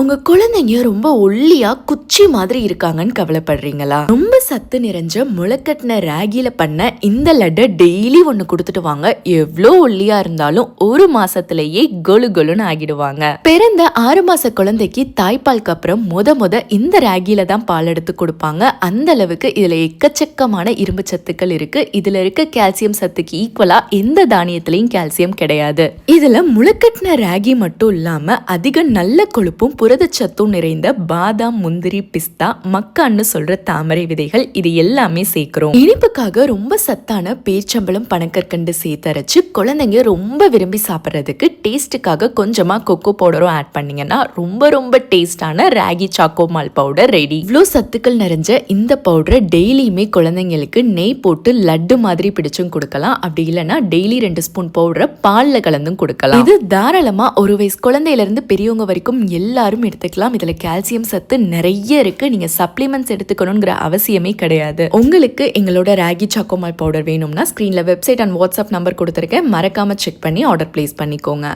உங்க குழந்தைங்க ரொம்ப ஒல்லியா குச்சி மாதிரி இருக்காங்கன்னு கவலைப்படுறீங்களா? ரொம்ப சத்து நிறைஞ்ச முளைக்கட்டின ராகில பண்ண இந்த லட்டை டெய்லி ஒண்ணு கொடுத்துட்டு வாங்க. எவ்வளோ ஒல்லியா இருந்தாலும் ஒரு மாசத்திலேயே கொலு கொலுன்னு ஆகிடுவாங்க. பிறந்த ஆறு மாச குழந்தைக்கு தாய்ப்பாலுக்கு அப்புறம் முத முத இந்த ராகில தான் பால் எடுத்து கொடுப்பாங்க. அந்த அளவுக்கு இதுல எக்கச்சக்கமான இரும்பு சத்துக்கள் இருக்கு. இதுல இருக்க கால்சியம் சத்துக்கு ஈக்குவலா எந்த தானியத்திலையும் கால்சியம் கிடையாது. இதுல முளைக்கட்டின ராகி மட்டும் இல்லாம அதிக நல்ல கொழுப்பும் புரதச்சத்தும் நிறைந்த பாதாம் முந்திரி பிஸ்தா மக்கான்னு சொல்ற தாமரை விதைகள் இது எல்லாமே சேர்க்கிறோம். இனிப்புக்காக ரொம்ப சத்தான பேச்சம்பளம் பனக்கற்கண்டு சேர்த்தரைச்சு குழந்தைங்க ரொம்ப விரும்பி சாப்பிட்றதுக்கு டேஸ்ட்டுக்காக கொஞ்சமா கொக்கோ பவுடரும் ஆட் பண்ணீங்கன்னா ரொம்ப ரொம்ப டேஸ்டான ragi choco malt powder ready இவ்வளோ சத்துக்கள் நிறைஞ்ச இந்த பவுடரை டெய்லியுமே குழந்தைங்களுக்கு நெய் போட்டு லட்டு மாதிரி பிடிச்சும் கொடுக்கலாம். அப்படி இல்லைன்னா டெய்லி ரெண்டு ஸ்பூன் பவுடரை பாலில் கலந்தும் கொடுக்கலாம். இது தாராளமா ஒரு வயசு குழந்தையில இருந்து பெரியவங்க வரைக்கும் எல்லாரும் எடுத்துக்கலாம். இதுல கால்சியம் சத்து நிறைய இருக்கு. நீங்க சப்ளிமெண்ட்ஸ் எடுத்துக்கணுங்கிற அவசியமே கிடையாது. உங்களுக்கு எங்களோட ராகி சாக்கோமால் பவுடர் வேணும்னா ஸ்க்ரீனில் வெப்சைட் அண்ட் வாட்ஸ்அப் நம்பர் கொடுத்துருக்கேன். மறக்காம செக் பண்ணி ஆர்டர் பிளேஸ் பண்ணிக்கோங்க.